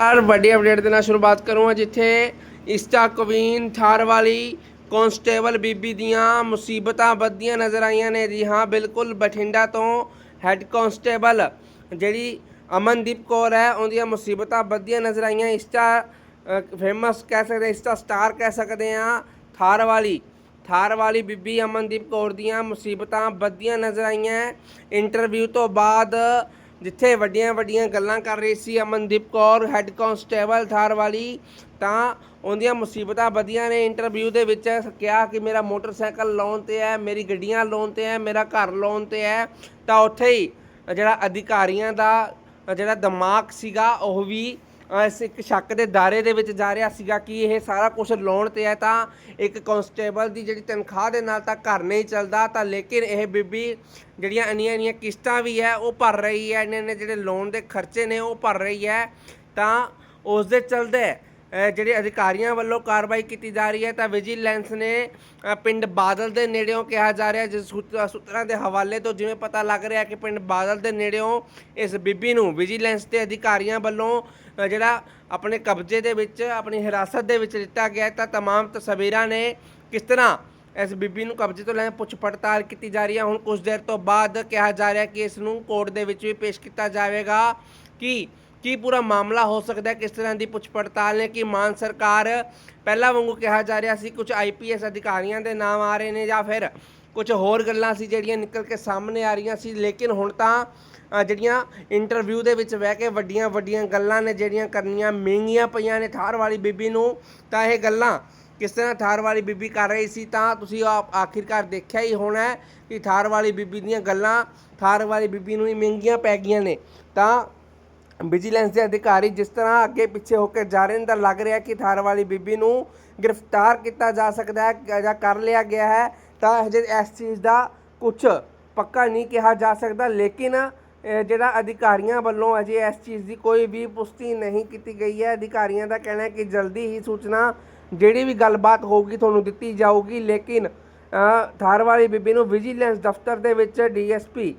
ਹਰ ਵੱਡੀ ਅਪਡੇਟ ਦੇ ਨਾਲ ਸ਼ੁਰੂਆਤ ਕਰੂੰਗਾ ਜਿੱਥੇ ਇਸਟਾ ਕਵੀਨ ਥਾਰ ਵਾਲੀ ਕਨਸਟੇਬਲ ਬੀਬੀ ਦੀਆਂ ਮੁਸੀਬਤਾਂ ਵੱਧਦੀਆਂ ਨਜ਼ਰ ਆਈਆਂ ਨੇ। ਜੀ ਹਾਂ ਬਿਲਕੁਲ ਬਠਿੰਡਾ ਤੋਂ ਹੈੱਡ ਕਨਸਟੇਬਲ ਜਿਹੜੀ ਅਮਨਦੀਪ ਕੌਰ ਹੈ ਉਹਦੀਆਂ ਮੁਸੀਬਤਾਂ ਵੱਧਦੀਆਂ ਨਜ਼ਰ ਆਈਆਂ। ਇਸਟਾ ਫੇਮਸ ਕਹਿ ਸਕਦੇ ਹਾਂ, ਇਸਟਾ ਸਟਾਰ ਕਹਿ ਸਕਦੇ ਆ ਥਾਰ ਵਾਲੀ ਥਾਰ ਵਾਲੀ ਬੀਬੀ ਅਮਨਦੀਪ ਕੌਰ ਦੀਆਂ ਮੁਸੀਬਤਾਂ ਵੱਧਦੀਆਂ ਨਜ਼ਰ ਆਈਆਂ। ਇੰਟਰਵਿਊ ਤੋਂ ਬਾਅਦ ਜਿੱਥੇ ਵੱਡੀਆਂ ਵੱਡੀਆਂ ਗੱਲਾਂ ਕਰ ਰਹੀ ਸੀ ਅਮਨਦੀਪ ਕੌਰ ਹੈੱਡ ਕਾਂਸਟੇਬਲ ਥਾਰ ਵਾਲੀ, ਤਾਂ ਉਹਦੀਆਂ ਮੁਸੀਬਤਾਂ ਵਧੀਆਂ ਨੇ। ਇੰਟਰਵਿਊ ਦੇ ਵਿੱਚ ਕਿਹਾ ਕਿ ਮੇਰਾ ਮੋਟਰਸਾਈਕਲ ਲੋਨ ਤੇ ਹੈ, ਮੇਰੀ ਗੱਡੀਆਂ ਲੋਨ ਤੇ ਹੈ, ਮੇਰਾ ਘਰ ਲੋਨ ਤੇ ਹੈ। ਤਾਂ ਉੱਥੇ ਹੀ ਜਿਹੜਾ ਅਧਿਕਾਰੀਆਂ ਦਾ ਜਿਹੜਾ ਦਿਮਾਗ ਸੀਗਾ, ਉਹ ਵੀ ਇਸ ਇੱਕ ਸ਼ੱਕ ਦੇ ਦਾਇਰੇ ਦੇ ਵਿੱਚ ਜਾ ਰਿਹਾ ਸੀਗਾ ਕਿ ਇਹ ਸਾਰਾ ਕੁਝ ਲੋਨ ਤੇ ਹੈ ਤਾਂ ਇੱਕ ਕਾਂਸਟੇਬਲ ਦੀ ਜਿਹੜੀ ਤਨਖਾਹ ਦੇ ਨਾਲ ਤਾਂ ਘਰ ਨਹੀਂ ਚੱਲਦਾ, ਤਾਂ ਲੇਕਿਨ ਇਹ ਬੀਬੀ ਜਿਹੜੀਆਂ ਇੰਨੀਆਂ ਇੰਨੀਆਂ ਕਿਸ਼ਤਾਂ ਵੀ ਹੈ, ਉਹ ਭਰ ਰਹੀ ਹੈ, ਇੰਨੇ ਇੰਨੇ ਜਿਹੜੇ ਲੋਨ ਦੇ ਖਰਚੇ ਨੇ, ਉਹ ਭਰ ਰਹੀ ਹੈ, ਤਾਂ ਉਸ ਦੇ ਚਲਦੇ ਜਿਹੜੇ ਅਧਿਕਾਰੀਆਂ ਵੱਲੋਂ ਕਾਰਵਾਈ ਕੀਤੀ ਜਾ ਰਹੀ ਹੈ ਤਾਂ ਵਿਜੀਲੈਂਸ ਨੇ ਅ, ਪਿੰਡ ਬਾਦਲ ਦੇ ਨੇੜਿਓਂ ਕਿਹਾ ਜਾ ਰਿਹਾ ਜਿਸ ਸੂਤ- ਸੂਤਰਾਂ ਦੇ ਹਵਾਲੇ ਤੋਂ ਜਿਵੇਂ ਪਤਾ ਲੱਗ ਰਿਹਾ ਕਿ ਪਿੰਡ ਬਾਦਲ ਦੇ ਨੇੜਿਓਂ ਇਸ ਬੀਬੀ ਨੂੰ ਵਿਜੀਲੈਂਸ ਦੇ ਅਧਿਕਾਰੀਆਂ ਵੱਲੋਂ ਅ, ਜਿਹੜਾ ਆਪਣੇ ਕਬਜ਼ੇ ਦੇ ਵਿੱਚ ਆਪਣੀ ਹਿਰਾਸਤ ਦੇ ਵਿੱਚ ਲਿੱਤਾ ਗਿਆ ਹੈ ਤਾਂ तमाम ਤਸਵੀਰਾਂ ਨੇ ਕਿਸ ਤਰ੍ਹਾਂ ਇਸ ਬੀਬੀ ਨੂੰ ਕਬਜ਼ੇ ਤੋਂ ਲੈ ਪੁੱਛ ਪੜਤਾਲ ਕੀਤੀ ਜਾ ਰਹੀ ਹੈ ਹੁਣ ਕੁਝ ਦੇਰ ਤੋਂ ਬਾਅਦ ਕਿਹਾ ਜਾ ਰਿਹਾ ਕਿ ਇਸ ਨੂੰ ਕੋਰਟ ਦੇ ਵਿੱਚ ਵੀ ਪੇਸ਼ ਕੀਤਾ ਜਾਵੇਗਾ ਕਿ ਕੀ ਪੂਰਾ ਮਾਮਲਾ ਹੋ ਸਕਦਾ ਹੈ? ਕਿਸ ਤਰ੍ਹਾਂ ਦੀ ਪੁੱਛ ਪੜਤਾਲ ਨੇ? ਕਿ ਮਾਨ ਸਰਕਾਰ ਪਹਿਲਾਂ ਵਾਂਗੂ ਕਿਹਾ ਜਾ ਰਿਹਾ ਸੀ ਕੁਝ ਆਈਪੀਐਸ ਅਧਿਕਾਰੀਆਂ ਦੇ ਨਾਮ ਆ ਰਹੇ ਨੇ ਜਾਂ ਫਿਰ ਕੁਝ ਹੋਰ ਗੱਲਾਂ ਸੀ ਜਿਹੜੀਆਂ ਨਿਕਲ ਕੇ ਸਾਹਮਣੇ ਆ ਰਹੀਆਂ ਸੀ? ਲੇਕਿਨ ਹੁਣ ਤਾਂ ਜਿਹੜੀਆਂ ਇੰਟਰਵਿਊ ਦੇ ਵਿੱਚ ਬਹਿ ਕੇ ਵੱਡੀਆਂ ਵੱਡੀਆਂ ਗੱਲਾਂ ਨੇ, ਜਿਹੜੀਆਂ ਕਰਨੀਆਂ ਮਹਿੰਗੀਆਂ ਪਈਆਂ ਨੇ ਠਾਰ ਵਾਲੀ ਬੀਬੀ ਨੂੰ, ਤਾਂ ਇਹ ਗੱਲਾਂ ਕਿਸ ਤਰ੍ਹਾਂ ਠਾਰ ਵਾਲੀ ਬੀਬੀ ਕਰ ਰਹੀ ਸੀ? ਤਾਂ ਤੁਸੀਂ ਆਪ ਆਖਿਰਕਾਰ ਦੇਖਿਆ ਹੀ ਹੋਣਾ ਕਿ ਠਾਰ ਵਾਲੀ ਬੀਬੀ ਦੀਆਂ ਗੱਲਾਂ ਠਾਰ ਵਾਲੀ ਬੀਬੀ ਨੂੰ ਹੀ ਮਹਿੰਗੀਆਂ ਪੈ ਗਈਆਂ ਨੇ। ਤਾਂ ਵਿਜੀਲੈਂਸ ਦੇ ਅਧਿਕਾਰੀ ਜਿਸ ਤਰ੍ਹਾਂ ਅੱਗੇ ਪਿੱਛੇ ਹੋ ਕੇ ਜਾ ਰਹੇ ਨੇ, ਤਾਂ ਲੱਗ ਰਿਹਾ ਕਿ ਥਾਰ ਵਾਲੀ ਬੀਬੀ ਨੂੰ ਗ੍ਰਿਫਤਾਰ ਕੀਤਾ ਜਾ ਸਕਦਾ ਹੈ ਜਾਂ ਕਰ ਲਿਆ ਗਿਆ ਹੈ। ਤਾਂ ਹਜੇ ਇਸ ਚੀਜ਼ ਦਾ ਕੁਝ ਪੱਕਾ ਨਹੀਂ ਕਿਹਾ ਜਾ ਸਕਦਾ, ਲੇਕਿਨ ਜਿਹੜਾ ਅਧਿਕਾਰੀਆਂ ਵੱਲੋਂ ਅਜੇ ਇਸ ਚੀਜ਼ ਦੀ ਕੋਈ ਵੀ ਪੁਸ਼ਟੀ ਨਹੀਂ ਕੀਤੀ ਗਈ ਹੈ। ਅਧਿਕਾਰੀਆਂ ਦਾ ਕਹਿਣਾ ਹੈ ਕਿ ਜਲਦੀ ਹੀ ਸੂਚਨਾ ਜਿਹੜੀ ਵੀ ਗੱਲਬਾਤ ਹੋਊਗੀ ਤੁਹਾਨੂੰ ਦਿੱਤੀ ਜਾਊਗੀ, ਲੇਕਿਨ ਥਾਰ ਵਾਲੀ ਬੀਬੀ ਨੂੰ ਵਿਜੀਲੈਂਸ ਦਫ਼ਤਰ ਦੇ ਵਿੱਚ ਡੀਐਸਪੀ